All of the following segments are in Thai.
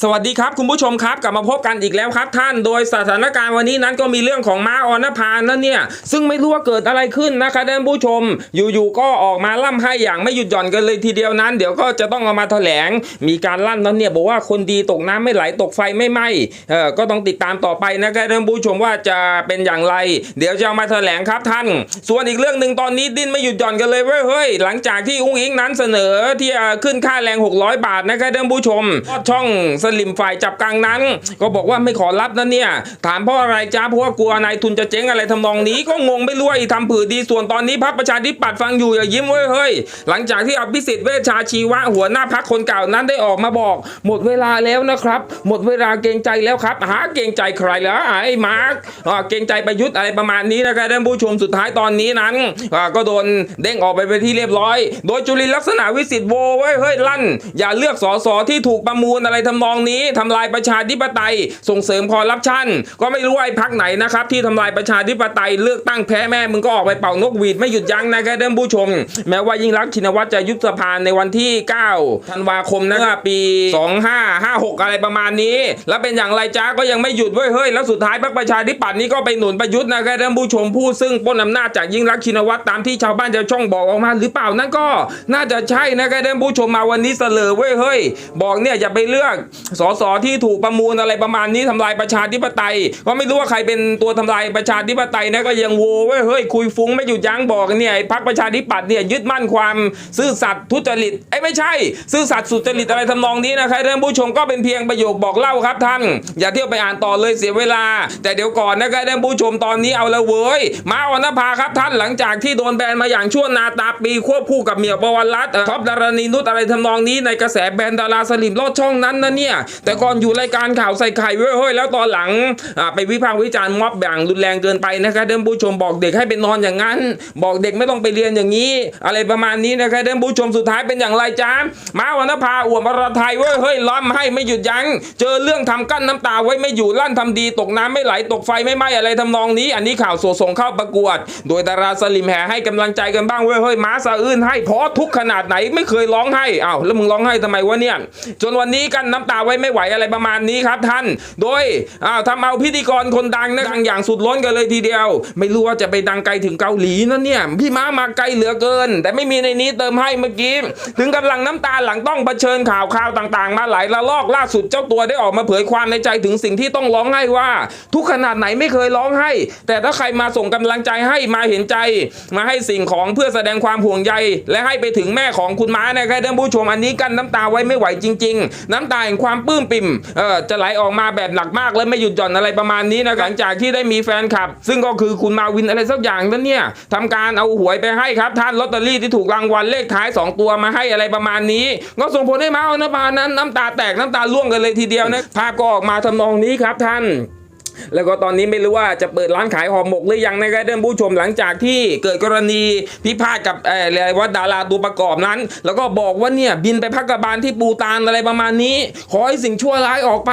สวัสดีครับคุณผู้ชมครับกลับมาพบกันอีกแล้วครับ ท่านโดยสถานการณ์วันนี้นั้นก็มีเรื่องของม้าออนภานั่นเนี่ย ซึ่งไม่รู้ว่าเกิดอะไรขึ้นนะคะท่านผู้ชม อยู่ๆก็ออกมาล่ำให้อย่างไม่หยุดหย่อนกันเลยทีเดียวนั้น เดี๋ยวก็จะต้องเอามาแถลง มีการลั่นนั้นเนี่ยบอกว่าคนดีตกน้ำไม่ไหลตกไฟไม่ไหม้เออก็ต้องติดตามต่อไปนะคะท่านผู้ชมว่าจะเป็นอย่างไร เดี๋ยวจะเอามาแถลงครับท่าน ส่วนอีกเรื่องหนึ่งตอนนี้ดิ้นไม่หยุดหย่อนกันเลยเว้ยเฮ้ยหลังจากที่อุ้งอิงนั้นเสนอที่จะขึ้นค่าแรง 600 บาทนะคะท่านผู้ชมช่องสลิมฝ่ายจับกลางนั้น ก็บอกว่าไม่ขอรับนะเนี่ย ถามเพราะอะไรจ้าเพราะว่ากลัวนายทุนจะเจ๊งอะไรทำนองนี้ก็งงไม่รู้ไอ้ทำผือดีส่วนตอนนี้พรรคประชาธิปัตย์ฟังอยู่อย่ายิ้มเว้ยเฮ้ยหลังจากที่อภิสิทธิ์เวชชาชีวะหัวหน้าพักคนเก่านั้นได้ออกมาบอก หมดเวลาแล้วนะครับ หมดเวลาเกรงใจแล้วครับ หาเกรงใจใครแล้วไอ้มาร์กเกรงใจประยุทธ์อะไรประมาณนี้นะครับท่านผู้ชมสุดท้ายตอนนี้นั้นก็โดนเด้งออกไปเป็นที่เรียบร้อย โดยจุลินลักษณะวิสิทธิ์โวเว้ยเฮ้ยลั่น อย่าเลือกสสที่ถูกประมูลอะไรทำนองนี้ทำลายประชาธิปไตย ส่งเสริมคอร์รัปชันก็ไม่รู้ว่าไอ้พักไหนนะครับที่ทำลายประชาธิปไตยเลือกตั้งแพ้แม่มึงก็ออกไปเป่านกหวีดไม่หยุดยั้งนะครับท่านผู้ชม แม้ว่ายิ่งรักชินวัตรจะยุบสภาในวันที่ 9 ธันวาคมนะครับปี 2556 อะไรประมาณนี้ แล้วเป็นอย่างไรจ้าก็ยังไม่หยุดเว้ยเฮ้ยแล้วสุดท้ายพรรคประชาธิปัตย์นี่ก็ไปหนุนประยุทธ์นะครับท่านผู้ชมผู้ซึ่งปล้นอำนาจจากยิ่งรักชินวัตรตามที่ชาวบ้านชาวช่องบอกออกมาหรือเปล่านั่นก็น่าจะใช่นะครับท่านผู้ชมมาวันนี้เสลอเว้ยเฮ้ยบอกเนี่ยอย่าไปเลือกสสที่ถูกประมูลอะไรประมาณนี้ทำลายประชาธิปไตย ก็ไม่รู้ว่าใครเป็นตัวทำลายประชาธิปไตยนะก็ยังโวเว้ยเฮ้ยคุยฟุ้งไม่หยุดยั้งบอกเนี่ยพรรคประชาธิปัตย์เนี่ยยึดมั่นความซื่อสัตย์ทุจริตไอ้ไม่ใช่ ซื่อสัตย์สุจริตอะไรทำนองนี้นะครับท่านผู้ชมก็เป็นเพียงประโยคบอกเล่าครับท่าน อย่าเที่ยวไปอ่านต่อเลยเสียเวลา แต่เดี๋ยวก่อนนะครับท่านผู้ชมตอนนี้เอาละเว้ยมาออนภาครับท่านหลังจากที่โดนแบนมาอย่างชั่วนาตาปีควบคู่กับเมียวปวันรัตน์ท็อปดารณีนุชอะไรทำนองนี้ในกระแสแบนดาราสลิมลอดช่องนั้นนะเนี่ยแต่ก่อนอยู่รายการข่าวใส่ไข่เว้ยเฮ้ยแล้วตอนหลังไปวิพากษ์วิจารณ์ม็อบอย่างรุนแรงเกินไปนะครับท่านผู้ชมบอกเด็กให้ไปนอนอย่างนั้น บอกเด็กไม่ต้องไปเรียนอย่างนี้ อะไรประมาณนี้นะครับท่านผู้ชมสุดท้ายเป็นอย่างไรจ้ามาวันภาอวมรไทยเว้ยเฮ้ยล้อมให้ไม่หยุดยั้งเจอเรื่องทำกั้นน้ำตาไว้ไม่อยู่ลั่นทำดีตกน้ำไม่ไหลตกไฟไม่ไหม้อะไรทำนองนี้ อันนี้ข่าวสดส่งเข้าประกวด โดยดาราสลิมแห่ให้กำลังใจกันบ้างเว้ยเฮ้ยม้าสะอื้นให้เพราะทุกขนาดไหนไม่เคยร้องไห้อ้าวแล้วมึงร้องไห้ทำไมวะเนี่ยจนวันนี้กันน้ำตาไว้ไม่ไหวอะไรประมาณนี้ครับท่าน โดยอ้าวทำเอาพิธีกรคนดังนะดังอย่างสุดล้นกันเลยทีเดียว ไม่รู้ว่าจะไปดังไกลถึงเกาหลีนะเนี่ยพี่ม้ามาไกลเหลือเกิน แต่ไม่มีในนี้เติมให้เมื่อกี้ ถึงกำลังน้ำตาหลังต้องเผชิญข่าวข่าวต่างๆ มาหลายระลอกล่าสุดเจ้าตัวได้ออกมาเผยความในใจถึงสิ่งที่ต้องร้องไห้ว่า ทุกขนาดไหนไม่เคยร้องไห้ แต่ถ้าใครมาส่งกำลังใจให้มาเห็นใจ มาให้สิ่งของเพื่อแสดงความห่วงใย และให้ไปถึงแม่ของคุณม้านะครับท่านผู้ชมอันนี้กั้นน้ำตาไว้ไม่ไหวจริง ๆ น้ำตาแห่งความปลื้มปิ่มเออจะไหลออกมาแบบหนักมากและไม่หยุดหย่อนอะไรประมาณนี้นะหลังจากที่ได้มีแฟนคลับ ซึ่งก็คือคุณมาวินอะไรสักอย่างนั้นเนี่ยทำการเอาหวยไปให้ครับท่านลอตเตอรี่ที่ถูกรางวัลเลขท้าย 2 ตัวมาให้อะไรประมาณนี้ ก็ส่งผลให้ม้าออนภานั้น น้ำตาแตกน้ำตาร่วงกันเลยทีเดียวนะภาพก็ออกมาทำนองนี้ครับท่าน แล้วก็ตอนนี้ไม่รู้ว่าจะเปิดร้านขายห่อหมกหรือยังนะครับท่านผู้ชมหลังจากที่เกิดกรณีพิพาทกับเอ่ออะไรว่าดาราตัวประกอบนั้น แล้วก็บอกว่าเนี่ยบินไปพักกบาลที่ปูตานอะไรประมาณนี้ ขอให้สิ่งชั่วร้ายออกไป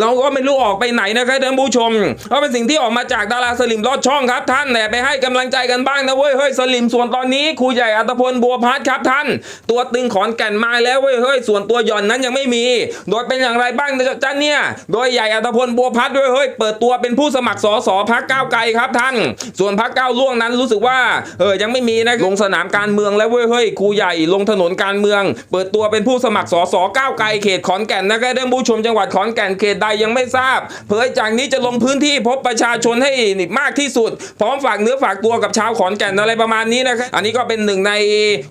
เราก็ไม่รู้ออกไปไหนนะครับท่านผู้ชมเพราะเป็นสิ่งที่ออกมาจากดาราสลิมลอดช่องครับท่านแต่ไปให้กำลังใจกันบ้างนะเว้ยเฮ้ยสลิมส่วนตอนนี้ครูใหญ่อัตพลบัวพัฒครับท่าน ตัวตึงขอนแก่นมาแล้วเว้ยเฮ้ยส่วนตัวหย่อนนั้นยังไม่มี โดยเป็นอย่างไรบ้างนะจ๊ะเนี่ยโดยใหญ่อัตพลบัวพัฒด้วยเฮ้ยเปิดิดตัวเป็นผู้สมัครสสพักก้าวไกลครับท่าน ส่วนพักก้าวล่วงนั้นรู้สึกว่าเออยังไม่มีนะลงสนามการเมืองแล้วเว้ยเฮ้ยครูใหญ่ลงถนนการเมือง เปิดตัวเป็นผู้สมัครสสก้าวไกลเขตขอนแก่นนะครับท่านผู้ชมจังหวัดขอนแก่นเขตใดยังไม่ทราบ เผยจากนี้จะลงพื้นที่พบประชาชนให้มากที่สุด พร้อมฝากเนื้อฝากตัวกับชาวขอนแก่นอะไรประมาณนี้นะครับอันนี้ก็เป็นหนึ่งใน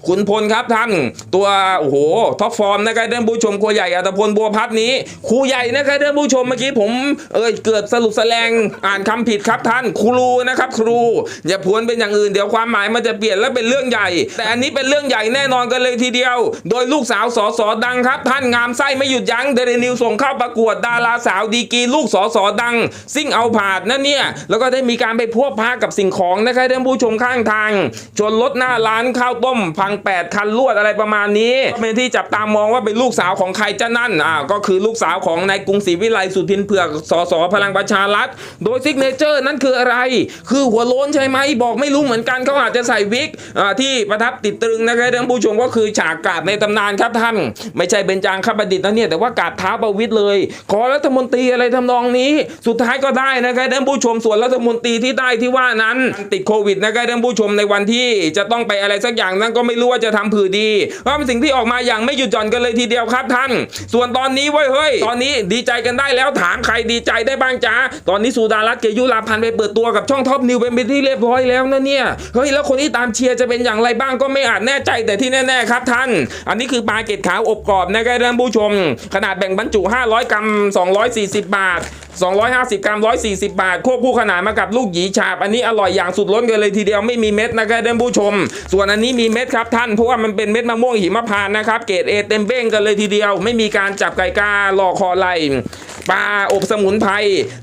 ขุนพลครับท่าน ตัวโอ้โหท็อปฟอร์มนะครับท่านผู้ชมครูใหญ่อัตพลบัวพัฒนี้ครูใหญ่นะครับท่านผู้ชมเมื่อกี้ผมเออเกิดสรุปแสลงอ่านคำผิดครับท่านครูนะครับ ครู อย่าพวนเป็นอย่างอื่นเดี๋ยวความหมายมันจะเปลี่ยนและเป็นเรื่องใหญ่ แต่อันนี้เป็นเรื่องใหญ่แน่นอนกันเลยทีเดียว โดยลูกสาวสอสอดังครับ ท่านงามไส้ไม่หยุดยั้งเดลินิวส่งเข้าประกวดดาราสาวดีกรีลูกสอสอดัง ซิ่งเอาผาดนั่นเนี่ยแล้วก็ได้มีการไปพวกพากับสิ่งของนะครับท่านผู้ชมข้างทางชนรถหน้าร้านข้าวต้มพังแปดคันลวดอะไรประมาณนี้เป็นที่จับตามองว่าเป็นลูกสาวของใครจะนั่นอ่าก็คือลูกสาวของนายกรุงศรีวิไลสุทินเผือกสสพลังประชาารัฐ โดยซิกเนเจอร์นั้นคืออะไร คือหัวโล้นใช่ไหมบอกไม่รู้เหมือนกันเขาอาจจะใส่วิกที่ประทับติดตรึงนะครับท่านผู้ชมก็คือฉากกาดในตำนานครับท่าน ไม่ใช่เบญจางคประดิษฐ์นะเนี่ยแต่ว่ากาดเท้าประวิตรเลย ขอรัฐมนตรีอะไรทำนองนี้ สุดท้ายก็ได้นะครับท่านผู้ชมส่วนรัฐมนตรีที่ได้ที่ว่านั้นติดโควิดนะครับท่านผู้ชมในวันที่จะต้องไปอะไรสักอย่างนั้นก็ไม่รู้ว่าจะทำผือดีเพราะเป็นสิ่งที่ออกมาอย่างไม่หยุดหย่อนกันเลยทีเดียวครับท่าน ส่วนตอนนี้เว้ยเฮ้ยตอนนี้ดีใจกันได้แล้วถามใครดีใจได้บ้างจ้าตอนนี้สุดารัตน์เกยุราพันธ์ไปเปิดตัวกับช่องท็อปนิวเป็นที่เรียบร้อยแล้วนะเนี่ยเฮ้ยแล้วคนที่ตามเชียร์จะเป็นอย่างไรบ้างก็ไม่อาจแน่ใจแต่ที่แน่ๆครับท่าน อันนี้คือปลาเกตขาวอบกรอบนะครับท่านผู้ชม ขนาดแบ่งบรรจุ 500 กรัม 240 บาท 250 กรัม 140 บาท ควบคู่ขนานมากับลูกหยีฉาบ อันนี้อร่อยอย่างสุดล้นกันเลยทีเดียวไม่มีเม็ดนะครับท่านผู้ชม ส่วนอันนี้มีเม็ดครับท่านเพราะว่ามันเป็นเม็ดมะม่วงหิมพานต์นะครับเกรดเอเต็มเบ้งกันเลยทีเดียว ไม่มีการจับไก่กาหลอกคอไหล ปลาอบสมุนไพร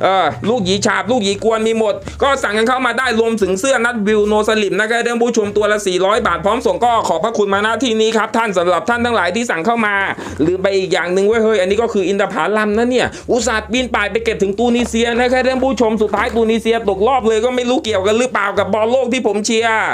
เออลูกหยีฉาบ ลูกหยีกวนมีหมด ก็สั่งกันเข้ามาได้รวมถึงเสื้อนัดวิวโนสลิมนะครับท่านผู้ชมตัวละ 400 บาทพร้อมส่งก็ขอบพระคุณมาณที่นี้ครับท่านสำหรับท่านทั้งหลายที่สั่งเข้ามาลืมไปอีกอย่างหนึ่งเว้ยเฮ้ยอันนี้ก็คืออินทผลัมนะเนี่ยอุตส่าห์บินป่ายไปเก็บถึงตูนิเซียนะครับท่านผู้ชมสุดท้ายตูนิเซียตกรอบเลยก็ไม่รู้เกี่ยวกันหรือเปล่ากับบอลโลกที่ผมเชียร์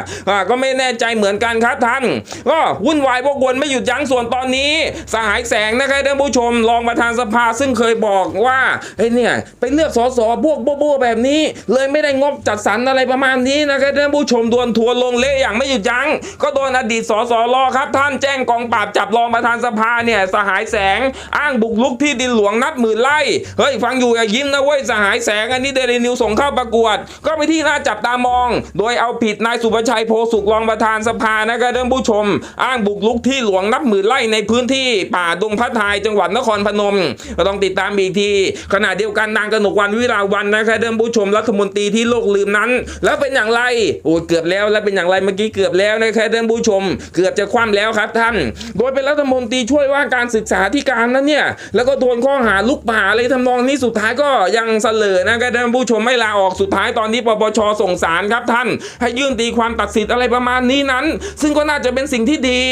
ก็ไม่แน่ใจเหมือนกันครับท่านก็วุ่นวายพวกวนไม่หยุดยั้งส่วนตอนนี้ สหายแสงนะครับท่านผู้ชมรองประธานสภาซึ่งเคยบอกว่าเฮ้เนี่ยไปเลือกสสพวกโบโบแบบนี้ เลยไม่ได้งบจัดสรรอะไรประมาณนี้นะครับท่านผู้ชมดวลทัวร์ลงเละอย่างไม่หยุดยั้งก็โดนอดีตสสรครับท่านแจ้งกองปราบจับรองประธานสภาเนี่ยสหายแสงอ้างบุกลุกที่ดินหลวงนับหมื่นไร่เฮ้ยฟังอยู่อย่ายิ้มนะเว้ยสหายแสงอันนี้เดลินิวส่งเข้าประกวด ก็ไปที่น่าจับตามอง โดยเอาผิดนายสุประชัยโพสุกรองประธานสภานะครับท่านผู้ชม อ้างบุกลุกที่หลวงนับหมื่นไร่ในพื้นที่ป่าดงพระทายจังหวัดนครพนม ก็ต้องติดตามอีกทีขณะเดียวกันนางกนกวันวิราวันนะครับท่านผู้ชมรัฐมนตรีที่โลกลืมนั้น แล้วเป็นอย่างไรโอ้เกือบแล้วแล้วเป็นอย่างไรเมื่อกี้เกือบแล้วนะครับท่านผู้ชม เกือบจะคว่ำแล้วครับท่าน โดยเป็นรัฐมนตรีช่วยว่าการศึกษาธิการนั้นเนี่ยแล้วก็โดนข้อหาลุกป่าอะไรทำนองนี้สุดท้ายก็ยังเสลอนะครับท่านผู้ชมไม่ลาออกสุดท้ายตอนนี้ปปชส่งสารครับท่าน ให้ยื่นตีความตัดสินอะไรประมาณนี้นั้น ซึ่งก็น่าจะเป็นสิ่งที่ดี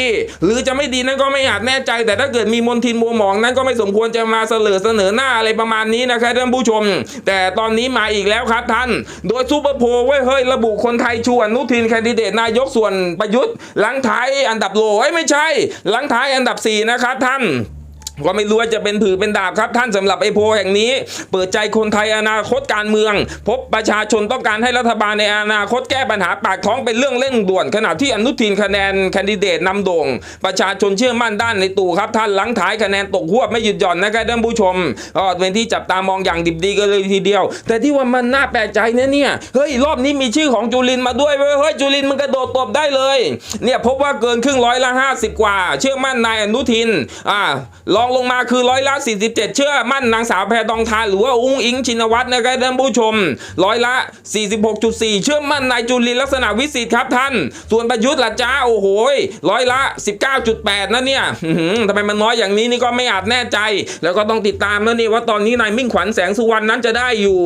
หรือจะไม่ดีนั้นก็ไม่อาจแน่ใจ แต่ถ้าเกิดมีมนทินมัวหมองนั้นก็ไม่สมควรจะมาเสลอเสนอหน้าอะไรประมาณนี้นะครับท่านผู้ชม แต่ตอนนี้มาอีกแล้วครับท่าน โดยซูเปอร์โพลเว้ยเฮ้ยระบุคนไทยชวนนุทินแคนดิเดตนายกส่วนประยุทธ์หลังท้ายอันดับโลเอ้ยไม่ใช่ หลังท้ายอันดับสี่นะครับท่าน ก็ไม่รู้ว่าจะเป็นผือเป็นดาบครับ ท่านสำหรับไอโพแห่งนี้ เปิดใจคนไทยอนาคตการเมือง พบประชาชนต้องการให้รัฐบาลในอนาคตแก้ปัญหาปากท้องเป็นเรื่องเร่งด่วน ขณะที่อนุทินคะแนนแคนดิเดตนำโด่ง ประชาชนเชื่อมั่นด้านในตู่ครับ ท่านหลังท้ายคะแนนตกหวบไม่หยุดหย่อนนะครับท่านผู้ชมก็เป็นที่จับตามองอย่างดิบดีกันเลยทีเดียว แต่ที่ว่ามันน่าแปลกใจนะเนี่ยเฮ้ยรอบนี้มีชื่อของจุลินมาด้วยเว้ยเฮ้ยจุลินมันกระโดดตบได้เลยเนี่ยพบว่าเกินครึ่งร้อยละ50 กว่า เชื่อมั่นนายอนุทินอ่ารองลงมาคือร้อยละ 47 เชื่อมั่นนางสาวแพทองทานหรือว่าอุ้งอิงชินวัตรนะครับท่านผู้ชมร้อยละ 46.4 เชื่อมั่นนายจุลินลักษณะวิสิทธิ์ครับท่าน ส่วนประยุทธ์ล่ะจ้าโอ้โหร้อยละ 19.8 นะเนี่ยทำไมมันน้อยอย่างนี้นี่ก็ไม่อาจแน่ใจ แล้วก็ต้องติดตามแล้วนี่ว่าตอนนี้นายมิ่งขวัญแสงสุวรรณนั้นจะได้อยู่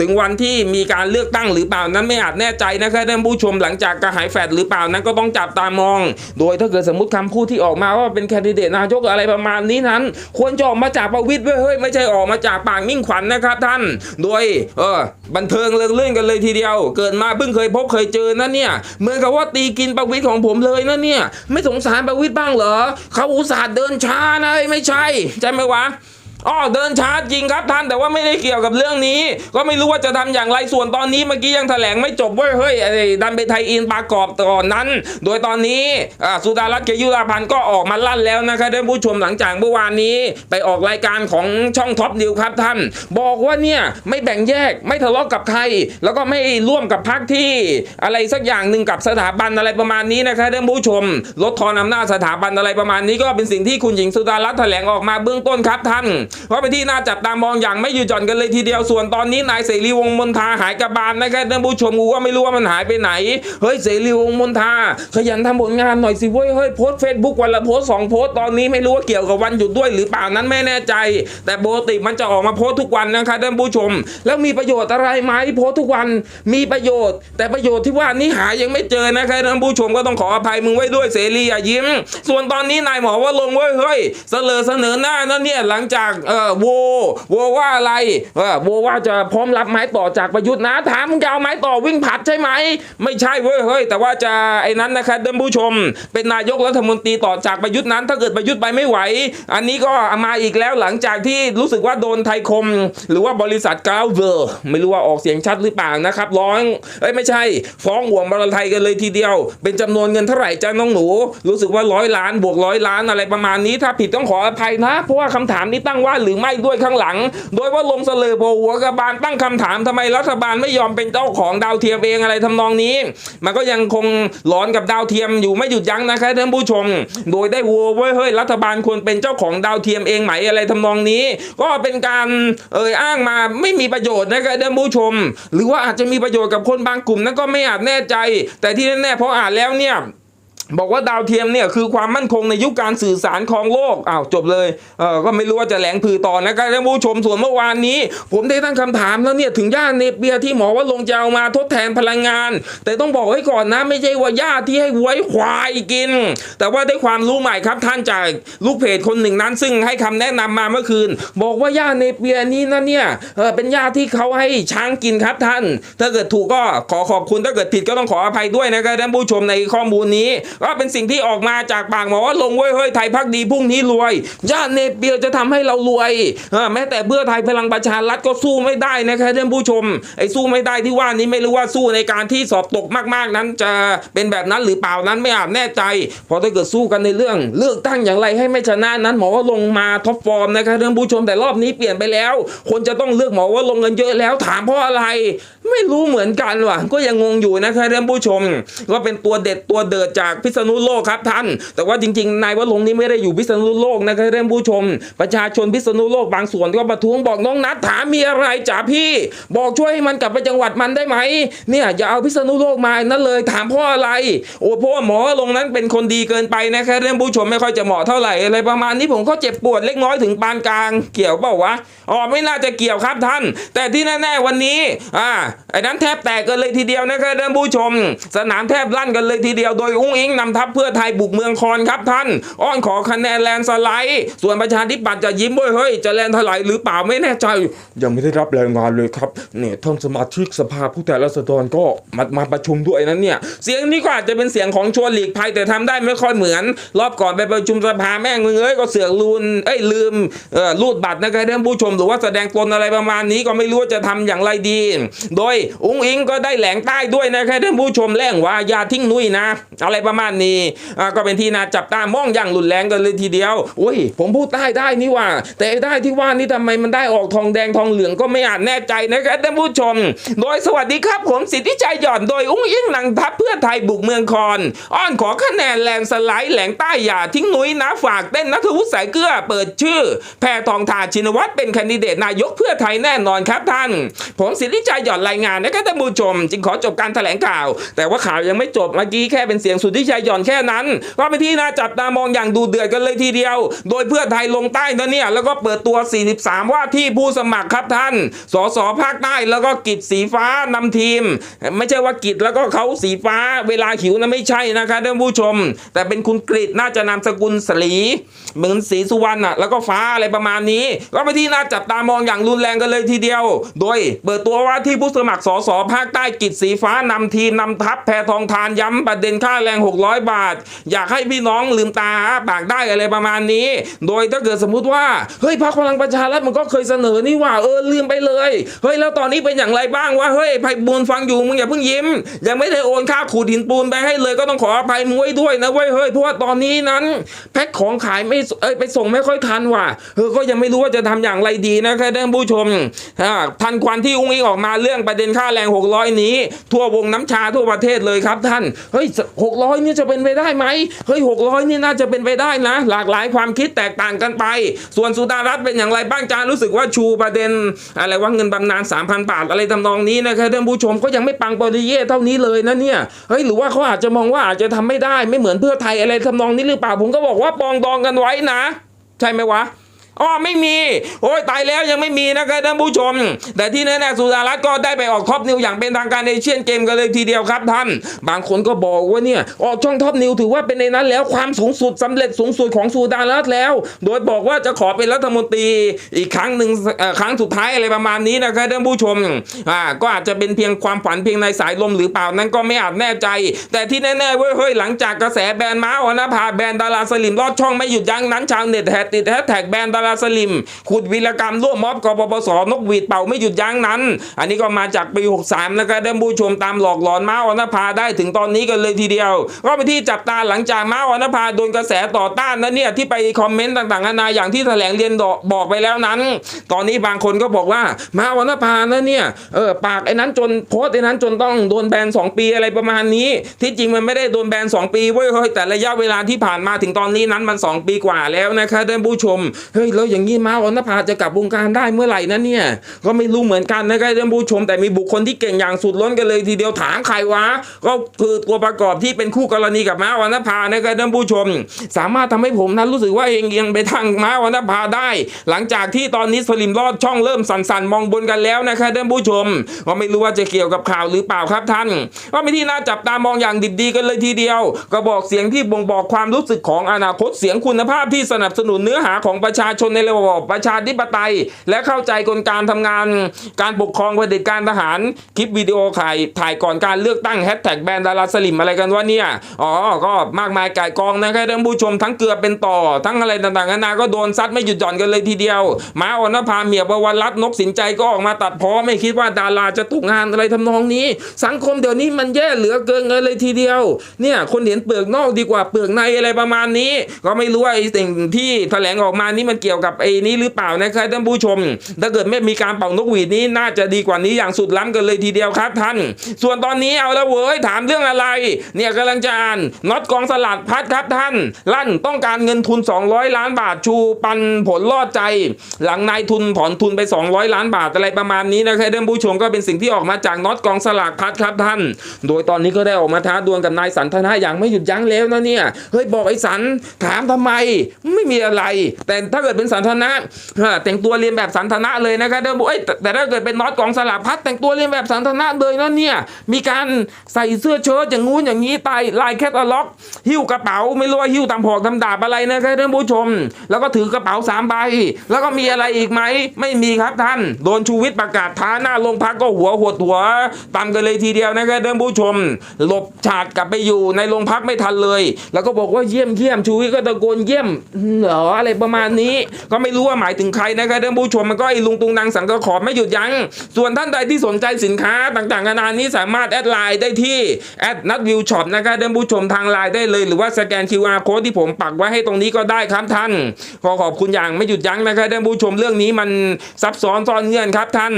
ถึงวันที่มีการเลือกตั้งหรือเปล่านั้นไม่อาจแน่ใจนะครับท่านผู้ชมหลังจากกระหายแฟดหรือเปล่านั้นก็ต้องจับตามอง โดยถ้าเกิดสมมติคำพูดที่ออกมาว่าเป็นแคนดิเดตนายกอะไรประมาณนี้นั้นควรจะออกมาจากประวิตรเว้ยเฮ้ยไม่ใช่ออกมาจากปากมิ่งขวัญนะครับท่าน โดยเออบันเทิงเลื่องเลื่อนกันเลยทีเดียว เกิดมาเพิ่งเคยพบเคยเจอนะเนี่ยเหมือนกับว่าตีกินประวิตรของผมเลยนะเนี่ย ไม่สงสารประวิตรบ้างเหรอเขาอุตส่าห์เดินช้านะไม่ใช่ใช่ไหมวะ อ๋อเดินช้าจริงครับท่านแต่ว่าไม่ได้เกี่ยวกับเรื่องนี้ ก็ไม่รู้ว่าจะทำอย่างไรส่วนตอนนี้เมื่อกี้ยังแถลงไม่จบเว้ยเฮ้ยไอ้ดันไปไทยอินปากรอบก่อนนั้น โดยตอนนี้อ่าสุดารัตน์เกยุราพันธ์ก็ออกมาลั่นแล้วนะครับท่านผู้ชมหลังจากเมื่อวานนี้ไปออกรายการของช่องท็อปนิวครับท่าน บอกว่าเนี่ยไม่แบ่งแยกไม่ทะเลาะกับใคร แล้วก็ไม่ร่วมกับพรรคที่อะไรสักอย่างหนึ่งกับสถาบันอะไรประมาณนี้นะครับท่านผู้ชม ลดทอนอำนาจสถาบันอะไรประมาณนี้ก็เป็นสิ่งที่คุณหญิงสุดารัตน์แถลงออกมาเบื้องต้นครับท่านเพราะเป็นที่น่าจับตามองอย่างไม่หยุดหย่อนกันเลยทีเดียวส่วนตอนนี้นายเสรีวงมนทาหายกระบาลนะครับท่านผู้ชมกูก็ไม่รู้ว่ามันหายไปไหนเฮ้ยเสรีวงมนทาขยันทำผลงานหน่อยสิเว้ยเฮ้ยโพสเฟซบุ๊กวันละโพสสองโพสตอนนี้ไม่รู้ว่าเกี่ยวกับวันหยุดด้วยหรือเปล่านั้นไม่แน่ใจ แต่ปกติมันจะออกมาโพสทุกวันนะครับท่านผู้ชม แล้วมีประโยชน์อะไรไหมโพสทุกวันมีประโยชน์ แต่ประโยชน์ที่ว่านี้หายังไม่เจอนะครับท่านผู้ชมก็ต้องขออภัยมึงไว้ด้วยเสรีอย่ายิ้ม ส่วนตอนนี้นายหมอว่าลงเว้ยเฮ้ยเสลอเสนอหน้านั่นเนี่ยหลังจากเออโวโวว่าอะไรเออโวว่าจะพร้อมรับไม้ต่อจากประยุทธ์นะถามมึงจะเอาไม้ต่อวิ่งผัดใช่ไหม ไม่ใช่เว้ยเฮ้ยแต่ว่าจะไอ้นั้นนะครับท่านผู้ชม เป็นนายกรัฐมนตรีต่อจากประยุทธ์นั้น ถ้าเกิดประยุทธ์ไปไม่ไหว อันนี้ก็มาอีกแล้วหลังจากที่รู้สึกว่าโดนไทยคม หรือว่าบริษัทกาวเวอร์ไม่รู้ว่าออกเสียงชัดหรือเปล่านะครับร้องเอ้ยไม่ใช่ ฟ้องห่วงบอลไทยกันเลยทีเดียว เป็นจำนวนเงินเท่าไหร่จ้าน้องหนู รู้สึกว่าร้อยล้านบวกร้อยล้านอะไรประมาณนี้ถ้าผิดต้องขออภัยนะ เพราะว่าคำถามนี้ตั้งว่าหรือไม่ด้วยข้างหลัง โดยว่าลงเสลอโผล่หัวกระบาลตั้งคำถามทำไมรัฐบาลไม่ยอมเป็นเจ้าของดาวเทียมเองอะไรทำนองนี้ มันก็ยังคงหลอนกับดาวเทียมอยู่ไม่หยุดยั้งนะครับท่านผู้ชม โดยได้วัวไว้เฮ้ยรัฐบาลควรเป็นเจ้าของดาวเทียมเองไหมอะไรทำนองนี้ ก็เป็นการเอ่ยอ้างมาไม่มีประโยชน์นะครับท่านผู้ชม หรือว่าอาจจะมีประโยชน์กับคนบางกลุ่มนั้นก็ไม่อาจแน่ใจ แต่ที่แน่ๆเพราะอ่านแล้วเนี่ย บอกว่าดาวเทียมเนี่ยคือความมั่นคงในยุคการสื่อสารของโลกอ้าวจบเลยเออก็ไม่รู้ว่าจะแหลงพือต่อนะครับท่านผู้ชมส่วนเมื่อวานนี้ ผมได้ตั้งคำถามแล้วเนี่ยถึงย่าเนเปียที่หมอว่าลงจะเอามาทดแทนพลังงาน แต่ต้องบอกไว้ก่อนนะ ไม่ใช่ว่าหญ้าที่ให้ไว้ควายกิน แต่ว่าได้ความรู้ใหม่ครับท่านจากลูกเพจคนหนึ่งนั้น ซึ่งให้คำแนะนำมาเมื่อคืน บอกว่าหญ้าเนเปียนี้นะเนี่ยเออเป็นหญ้าที่เขาให้ช้างกินครับท่าน ถ้าเกิดถูกก็ขอขอบคุณถ้าเกิดผิดก็ต้องขออภัยด้วยนะครับท่านผู้ชมในข้อมูลนี้ก็เป็นสิ่งที่ออกมาจากปากหมอว่าลงเว้ยเฮ้ยไทยพักดีพรุ่งนี้รวยญาติเนเปียจะทำให้เรารวยแม้แต่เพื่อไทยพลังประชารัฐก็สู้ไม่ได้นะครับท่านผู้ชมไอ้สู้ไม่ได้ที่ว่านี้ไม่รู้ว่าสู้ในการที่สอบตกมากๆ นั้นจะเป็นแบบนั้นหรือเปล่านั้นไม่อาจแน่ใจพราะถ้าเกิดสู้กันในเรื่อง เลือกตั้งอย่างไรให้ไม่ชนะนั้นหมอว่าลงมาท็อปฟอร์มนะครับท่านผู้ชมแต่รอบนี้เปลี่ยนไปแล้ว คนจะต้องเลือกหมอว่าลงเงินเยอะแล้วถามเพราะอะไร ไม่รู้เหมือนกันว่ะ ก็ยังงงอยู่นะครับท่านผู้ชม ก็เป็นตัวเด็ดตัวเดิดจากพิษณุโลกครับท่าน แต่ว่าจริงๆนายวรงค์นี่ไม่ได้อยู่พิษณุโลกนะครับท่านผู้ชม ประชาชนพิษณุโลกบางส่วนก็ประท้วงบอกน้องนัดถามมีอะไรจ๋าพี่ บอกช่วยให้มันกลับไปจังหวัดมันได้ไหมเนี่ยอย่าเอาพิษณุโลกมานั่นเลยถามเพราะอะไร โอ้เพราะว่าหมอลงนั้นเป็นคนดีเกินไปนะครับท่านผู้ชมไม่ค่อยจะเหมาะเท่าไหร่อะไรประมาณนี้ผมก็เจ็บปวดเล็กน้อยถึงปานกลางเกี่ยวเปล่าวะอ๋อไม่น่าจะเกี่ยวครับท่าน แต่ที่แน่ๆวันนี้อ่าไอ้นั้นแทบแตกกันเลยทีเดียวนะครับท่านผู้ชม สนามแทบลั่นกันเลยทีเดียวโดยอุ้งอิงนำทัพเพื่อไทยบุกเมืองคอนครับท่าน อ้อนขอคะแนนแลนสไลด์ ส่วนประชาธิปัตย์จะยิ้มเว้ยเฮ้ยจะแลนถลายหรือเปล่าไม่แน่ใจ ยังไม่ได้รับรายงานเลยครับเนี่ยท่านสมาชิกสภาผู้แทนราษฎรก็มามาประชุมด้วยนั้นเนี่ย เสียงนี้ก็อาจจะเป็นเสียงของชวนหลีกภัยแต่ทำได้ไม่ค่อยเหมือน รอบก่อนไปประชุมสภาแม่งมึงเอ้ยก็เสือกลืนเอ้ยลืมเอ่อรูดบัตรนะครับท่านผู้ชมหรือว่าแสดงตนอะไรประมาณนี้ก็ไม่รู้ว่าจะทำอย่างไรดีโดยอุ้งอิงก็ได้แหลงใต้ด้วยนะครับท่านผู้ชมแรงว่าอย่าทิ้งนุ้ยนะ อะไรประมาณนี้อ่าก็เป็นที่น่าจับตามองอย่างรุนแรงกันเลยทีเดียวโอ้ย ผมพูดใต้ได้นี่ว่า แต่ได้ที่ว่านี่ทำไมมันได้ออกทองแดงทองเหลืองก็ไม่อาจแน่ใจนะครับท่านผู้ชม โดยสวัสดีครับผมสิทธิชัยหย่อนโดยอุ้งอิงหลังทัพเพื่อไทยบุกเมืองคอน อ้อนขอคะแนนแลนสไลด์แหลงใต้อย่าทิ้งนุ้ยนะฝากเต้นนัทวุฒิสายเกลือเปิดชื่อ แพทองทาชินวัตรเป็นแคนดิเดตนายกเพื่อไทยแน่นอนครับท่าน ผมสิทธิชัยหย่อนรายงานนะครับท่านผู้ชม จึงขอจบการแถลงข่าว แต่ว่าข่าวยังไม่จบเมื่อกี้แค่เป็นเสียงสุดทธิชัยหย่อนแค่นั้นก็เป็นที่น่าจับตามองอย่างดูเดือดกันเลยทีเดียว โดยเพื่อไทยลงใต้นะเนี่ยแล้วก็เปิดตัว 43 ว่าที่ผู้สมัครครับท่าน สสภาคใต้แล้วก็กิจสีฟ้านำทีม ไม่ใช่ว่ากิจแล้วก็เขาสีฟ้าเวลาหิวนะไม่ใช่นะครับท่านผู้ชม แต่เป็นคุณกฤษน่าจะนามสกุลสลีเหมือนสีสุวรรณอะแล้วก็ฟ้าอะไรประมาณนี้ ก็เป็นที่น่าจับตามองอย่างรุนแรงกันเลยทีเดียว โดยเปิดตัวว่าที่ผู้สมัครสสภาคใต้กิจสีฟ้านำทีมนำทัพแพทองทานย้ำประเด็นค่าแรง 600 บาท อยากให้พี่น้องลืมตาปากได้อะไรประมาณนี้ โดยถ้าเกิดสมมุติว่าเฮ้ยพรรคพลังประชารัฐมันก็เคยเสนอนี่ว่าเออลืมไปเลยเฮ้ยแล้วตอนนี้เป็นอย่างไรบ้างวะเฮ้ยไพบูลฟังอยู่มึงอย่าเพิ่งยิ้ม ยังไม่ได้โอนค่าขูดหินปูนไปให้เลยก็ต้องขออภัยมึงไว้ด้วยนะเว้ยเฮ้ยเพราะว่าตอนนี้นั้น แพ็คของขายไม่เอ้ยไปส่งไม่ค่อยทันว่ะเออก็ยังไม่รู้ว่าจะทำอย่างไรดีนะครับท่านผู้ชมอ่านควันที่อุ้งอิงออกมาเรื่องประเด็นค่าแรง 600 นี้ ทั่ววงน้ำชาทั่วประเทศเลยครับท่านเฮ้ย600 นี่จะเป็นไปได้ไหมเฮ้ย600 นี่น่าจะเป็นไปได้นะ หลากหลายความคิดแตกต่างกันไป ส่วนสุดารัตน์เป็นอย่างไรบ้างจานรู้สึกว่าชูประเด็น อะไรว่าเงินบำนาญ3,000 บาทอะไรทำนองนี้นะครับท่านผู้ชมก็ยังไม่ปังปริเย่เท่านี้เลยนะเนี่ยเฮ้ยหรือว่าเขาอาจจะมองว่าอาจจะทำไม่ได้ไม่เหมือนเพื่อไทยอะไรทำนองนี้หรือเปล่าผมก็บอกว่าปองดองกันไว้นะ ใช่ไหมวะ อ๋อไม่มี โอ้ยตายแล้วยังไม่มีนะครับท่านผู้ชม แต่ที่แน่ๆสุดารัตน์ก็ได้ไปออกท็อปนิวอย่างเป็นทางการในเชียนเกมกันเลยทีเดียวครับท่าน บางคนก็บอกว่าเนี่ยออกช่องท็อปนิวถือว่าเป็นในนั้นแล้วความสูงสุดสำเร็จสูงสุดของสุดารัตน์แล้ว โดยบอกว่าจะขอเป็นรัฐมนตรีอีกครั้งหนึ่งครั้งสุดท้ายอะไรประมาณนี้นะครับท่านผู้ชมอ่าก็อาจจะเป็นเพียงความฝันเพียงในสายลมหรือเปล่านั้นก็ไม่อาจแน่ใจ แต่ที่แน่ๆเว้ยเฮ้ยหลังจากกระแสแบนม้าออนภาแบนดาราสลิมลอดช่องไม่หยุดยั้งนั้นชาวเน็ตแฮติดแฮชแท็กแบนดาราสลิม ขุดวีรกรรมร่วมม็อบกปปสนกหวีดเป่าไม่หยุดยั้งนั้น อันนี้ก็มาจากปี 63 นะครับท่านผู้ชมตามหลอกหลอนม้าออนภาได้ถึงตอนนี้กันเลยทีเดียว ก็ไปนที่จับตาหลังจากม้าออนภาโดนกระแสต่อต้านนะเนี่ยที่ไปคอมเมนต์ต่างๆนานาอย่างที่แถลงเรียนบอกไปแล้วนั้น ตอนนี้บางคนก็บอกว่าม้าออนภานะเนี่ยเออปากไอ้นั้นจนโพสไอ้นั้นจนต้องโดนแบน 2 ปีอะไรประมาณนี้ ที่จริงมันไม่ได้โดนแบน 2 ปีเว้ยเฮ้ยแต่ระยะเวลาที่ผ่านมาถึงตอนนี้นั้นมัน 2 ปีกว่าแล้วนะคะท่านผู้ชมเฮ้ยแล้วอย่างนี้มาออนภาจะกลับวงการได้เมื่อไหร่นะเนี่ย ก็ไม่รู้เหมือนกันนะครับท่านผู้ชมแต่มีบุคคลที่เก่งอย่างสุดล้นกันเลยทีเดียวถามใครวะ ก็คือตัวประกอบที่เป็นคู่กรณีกับมาออนภานะครับท่านผู้ชม สามารถทำให้ผมนั้นรู้สึกว่าเองเอียงไปทางมาออนภาได้ หลังจากที่ตอนนี้สลิมรอดช่องเริ่มสั่นๆ มองบนกันแล้วนะครับท่านผู้ชมก็ไม่รู้ว่าจะเกี่ยวกับข่าวหรือเปล่าครับท่านก็ไม่ที่น่าจับตามองอย่างดิบดีกันเลยทีเดียว ก็บอกเสียงที่บ่งบอกความรู้สึกของอนาคตเสียงคุณภาพที่สนับสนุนเนื้อหาของประชาชนในระบอบประชาธิปไตย และเข้าใจกลการทำงานการปกครองเผด็จการทหาร คลิปวิดีโอถ่ายถ่ายก่อนการเลือกตั้งแฮชแท็กแบนดาราสลิมอะไรกันวะเนี่ย อ๋อ ก็มากมายก่ายกองนะครับท่านผู้ชมทั้งเกลือเป็นต่อ ทั้งอะไรต่างๆนานาก็โดนซัดไม่หยุดหย่อนกันเลยทีเดียว มาออนภาเมียประวันรัตน์นกสินใจก็ออกมาตัดพ้อไม่คิดว่าดาราจะตกงานอะไรทำนองนี้ สังคมเดี๋ยวนี้มันแย่เหลือเกินเลยทีเดียว เนี่ยคนเห็นเปลือกนอกดีกว่าเปลือกในอะไรประมาณนี้ ก็ไม่รู้ว่าไอ้สิ่งที่แถลงออกมานี่มันเกี่ยวกับไอ้นี้หรือเปล่านะครับท่านผู้ชม ถ้าเกิดไม่มีการเป่านกหวีดนี้น่าจะดีกว่านี้อย่างสุดล้ำกันเลยทีเดียวครับท่าน ส่วนตอนนี้เอาละเว้ยถามเรื่องอะไร เนี่ยกำลังจะอ่านน็อตกองสลัดพัดครับท่าน ลั่นต้องการเงินทุน 200 ล้านบาทชูปันผลรอดใจ หลังนายทุนถอนทุนไป 200 ล้านบาทอะไรประมาณนี้นะครับท่านผู้ชมก็เป็นสิ่งที่ออกมาจากน็อตกองสลากพัดครับท่าน โดยตอนนี้ก็ได้ออกมาท้าดวลกับนายสันทนาอย่างไม่หยุดยั้งแล้วนะเนี่ยเฮ้ยบอกไอ้สันถามทำไมไม่มีอะไร แต่ถ้าเกิดเป็นสันทนะแต่งตัวเรียนแบบสันทนะเลยนะครับท่านผู้เอ้ยแต่ถ้าเกิดเป็นน็อตกองสลากพัดแต่งตัวเรียนแบบสันทนะเลยนะเนี่ยมีการใส่เสื้อเชิ้ตอย่างงู้นอย่างนี้ไตลายแคตตาล็อก หิ้วกระเป๋าไม่รู้ว่าหิ้วตำผอกตำดาบอะไรนะครับท่านผู้ชม แล้วก็ถือกระเป๋าสามใบแล้วก็มีอะไรอีกไหมไม่มีครับท่าน โดนชูวิทย์ประกาศท้าหน้าโรงพักก็หัวหดหัวตามกันเลยทีเดียวนะครับท่านผู้ชม หลบฉาดกลับไปอยู่ในโรงพักไม่ทันเลย แล้วก็บอกว่าเยี่ยมเยี่ยมชูวิทย์ก็ตะโกนเยี่ยมเหรออะไรประมาณนี้ก็ไม่รู้ว่าหมายถึงใครนะครับท่านผู้ชมมันก็ไอ้ลุงตุงนางสังกะขอบไม่หยุดยัง้งส่วนท่านใดที่สนใจสินค้าต่างๆนานานี้สามารถแอดไลน์ได้ที่แอดนัดวิวช็อปนะครับท่านผู้ชมทางไลน์ได้เลย หรือว่าสแกน QR โค้ดที่ผมปักไว้ให้ตรงนี้ก็ได้ครับท่าน ขอขอบคุณอย่างไม่หยุดยั้งนะครับท่านผู้ชมเรื่องนี้มันซับซ้อนซ่อนเงื่อนครับท่าน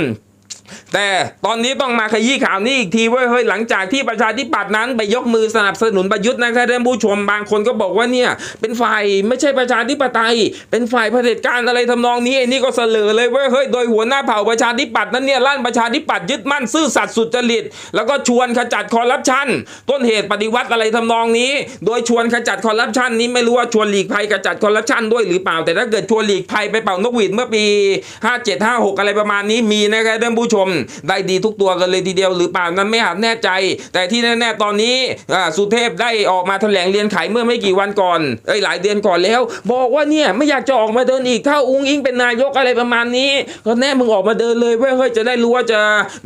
แต่ตอนนี้ต้องมาขยี้ข่าวนี้อีกทีเว้ยเฮ้ยหลังจากที่ประชาธิปัตย์นั้นไปยกมือสนับสนุนประยุทธ์นะครับท่านผู้ชมบางคนก็บอกว่าเนี่ยเป็นฝ่ายไม่ใช่ประชาธิปไตย เป็นฝ่ายเผด็จการอะไรทำนองนี้ไอ้นี่ก็เสลอเลยเว้ยเฮ้ยโดยหัวหน้าเผ่าประชาธิปัตย์นั้นเนี่ยลั่นประชาธิปัตย์ยึดมั่นซื่อสัตย์สุจริต แล้วก็ชวนขจัดคอร์รัปชันต้นเหตุปฏิวัติอะไรทำนองนี้ โดยชวนขจัดคอร์รัปชันนี้ไม่รู้ว่าชวนหลีกภัยขจัดคอร์รัปชันด้วยหรือเปล่า แต่ถ้าเกิดชวนหลีกภัยไปเป่านกหวีดเมื่อปี 57 56 อะไรประมาณนี้มีนะครับท่านผู้ชมได้ดีทุกตัวกันเลยทีเดียวหรือเปล่านั้นไม่อาจแน่ใจ แต่ที่แน่ๆตอนนี้สุเทพได้ออกมาแถลงเรียนไขเมื่อไม่กี่วันก่อนเอ้ยหลายเดือนก่อนแล้ว บอกว่าเนี่ยไม่อยากจะออกมาเดินอีกถ้าอุ้งอิงเป็นนายกอะไรประมาณนี้ก็แน่มึงออกมาเดินเลยเว้ยเฮ้ยจะได้รู้ว่าจะ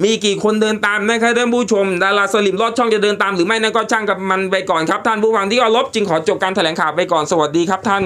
มีกี่คนเดินตามนะครับท่านผู้ชม ดาราสลิมรอดช่องจะเดินตามหรือไม่นั่นก็ช่างกับมันไปก่อนครับท่านผู้ฟังที่เคารพจึงขอจบการแถลงข่าวไปก่อนสวัสดีครับท่าน